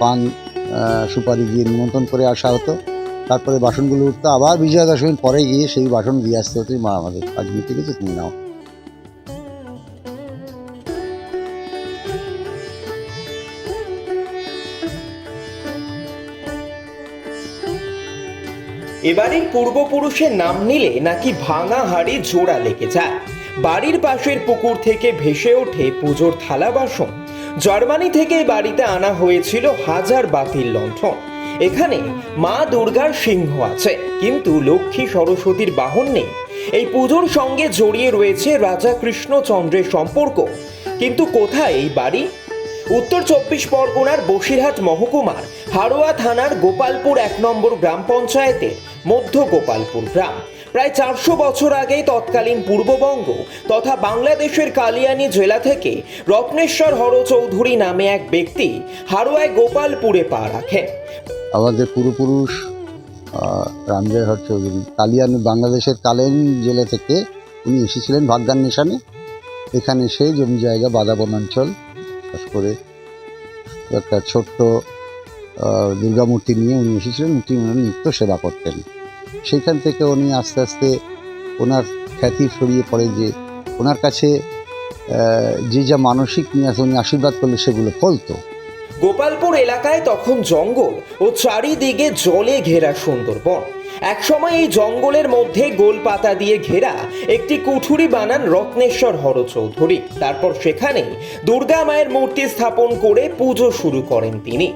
পান সুপারি দিয়ে নিমন্ত্রণ করে আসা হতো। তারপরে বাসনগুলো উঠতো। আবার বিজয়া দশমীর পরে গিয়ে সেই বাসন দিয়ে আসতে হতো মা, আমাদের আজ মিটে গেছে তুমি নাও। এবারের পূর্বপুরুষের নাম নিলে নাকি ভাঙা হাড়ি জোড়া লেগে যায়। বাড়ির পাশের পুকুর থেকে ভেসে ওঠে পুজোর থালা বাসন। জার্মানি থেকে বাড়িতে আনা হয়েছিল হাজার বাতিল লণ্ঠন। এখানে মা দুর্গার সিংহ আছে, কিন্তু লক্ষ্মী সরস্বতীর বাহন নেই। এই পুজোর সঙ্গে জড়িয়ে রয়েছে রাজা কৃষ্ণচন্দ্রের সম্পর্ক। কিন্তু কোথায় এই বাড়ি? উত্তর চব্বিশ পরগনার বসিরহাট মহকুমার, হাড়োয়া থানার গোপালপুর এক নম্বর গ্রাম পঞ্চায়েতের মধ্য গোপালপুর গ্রাম। প্রায় চারশো বছর আগে তৎকালীন পূর্ববঙ্গ তথা বাংলাদেশের কালিয়ানি জেলা থেকে রত্নেশ্বর হর চৌধুরী নামে এক ব্যক্তি হাড়োয়ায় গোপালপুরে পা রাখেন। আমাদের পূর্বপুরুষ রামজয় হর চৌধুরী কালিয়ান, বাংলাদেশের কালেন জেলা থেকে উনি এসেছিলেন ভাগ্যান নিশানে। এখানে এসে জমি জায়গা বাদা বনাঞ্চল চাষ করে একটা ছোট্ট দুর্গামূর্তি নিয়ে উনি এসেছিলেন। উনি নিত্য সেবা করতেন। সেইখান থেকে উনি আস্তে আস্তে ওনার খ্যাতি ছড়িয়ে পড়ে যে ওনার কাছে যে যা মানসিক নিয়ে আসে উনি আশীর্বাদ করলে সেগুলো ফলতো। গোপালপুর এলাকায় তখন জঙ্গল ও চারিদিকে জলে ঘেরা সুন্দরবন। একসময় এই জঙ্গলের মধ্যে গোল পাতা দিয়ে ঘেরা একটি কুঠুরি বানান রত্নেশ্বর হর চৌধুরী তারপর সেখানে দুর্গা মায়ের মূর্তি স্থাপন করে পুজো শুরু করেন তিনি।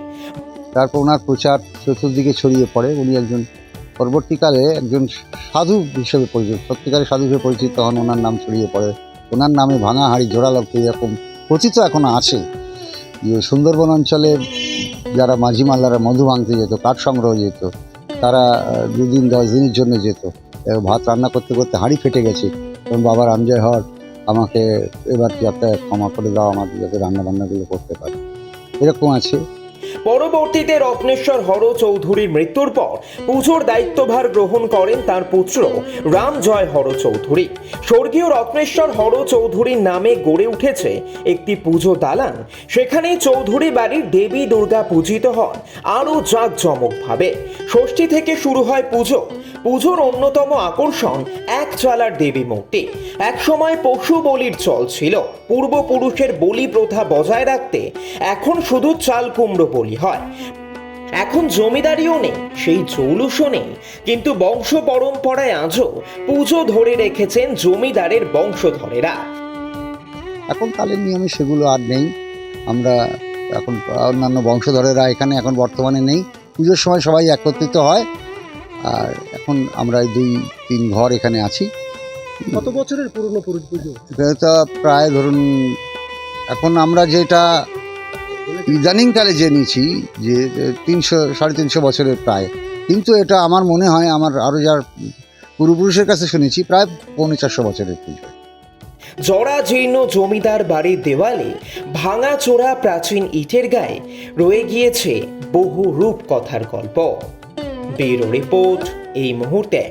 তারপর ওনার প্রচার চতুর্দিকে ছড়িয়ে পড়ে। উনি একজন পরবর্তীকালে একজন সাধু হিসেবে পরিচিত সত্যিকারে সাধু হিসেবে পরিচিত হন ওনার নাম ছড়িয়ে পড়ে। ওনার নামে ভাঙা হাড়ি, জোড়া লোক এরকম কথিত এখনও আছে যে সুন্দরবন অঞ্চলে যারা মাঝি মাল্লারা মধু ভাঙতে যেত, কাঠ সংগ্রহ যেত, তারা দুদিন, দশ দিনের জন্য যেত। ভাত রান্না করতে করতে হাঁড়ি ফেটে গেছে। এবং বাবা রামজয় হর আমাকে এবার যাতে ক্ষমা করে দাও আমাদের যাতে রান্না বান্নাগুলো করতে পারে। এরকম আছে। পরবর্তীতে রত্নেশ্বর হর চৌধুরীর মৃত্যুর পর পুজোর দায়িত্বভার গ্রহণ করেন তার পুত্র রামজয় হর চৌধুরী স্বর্গীয় রত্নেশ্বর হর চৌধুরীর নামে গড়ে উঠেছে একটি পুজো দালান। সেখানেই চৌধুরী বাড়ির দেবী দুর্গা পূজিত হন আরও জাঁকজমকভাবে। ষষ্ঠী থেকে শুরু হয় পুজো। পুজোর অন্যতম আকর্ষণ এক চালার দেবী মূর্তি। একসময় পশু বলির চল ছিল। পূর্বপুরুষের বলি প্রথা বজায় রাখতে এখন শুধু চাল কুমড়ো বলি হয়। এখন জমিদারিও নেই, সেই জৌলুসও নেই। কিন্তু বংশ পরম্পরায় আজও পুজো ধরে রেখেছেন জমিদারের বংশধরেরা। এখন কালের নিয়মে সেগুলো আর নেই। আমরা এখন অন্যান্য বংশধরেরা এখানে এখন বর্তমানে নেই। পুজোর সময় সবাই একত্রিত হয়। আর এখন আমরা এই দুই তিন ঘর এখানে আছি। কত বছরের পুরনো পুরো পুজো? এটা প্রায় ধরুন এখন আমরা যেটা ইদানিংকালে জেনেছি যে তিনশো সাড়ে তিনশো বছরের প্রায়। কিন্তু এটা আমার মনে হয় আমার আরও যার পূর্বপুরুষের কাছে শুনেছি প্রায় পৌনে চারশো বছরের পুজো। জরাজীর্ণ জমিদার বাড়ির দেওয়ালে ভাঙাচোরা প্রাচীন ইটের গায়ে রয়ে গিয়েছে বহু রূপকথার গল্প। ব্যুরো রিপোর্ট এই মুহূর্তে।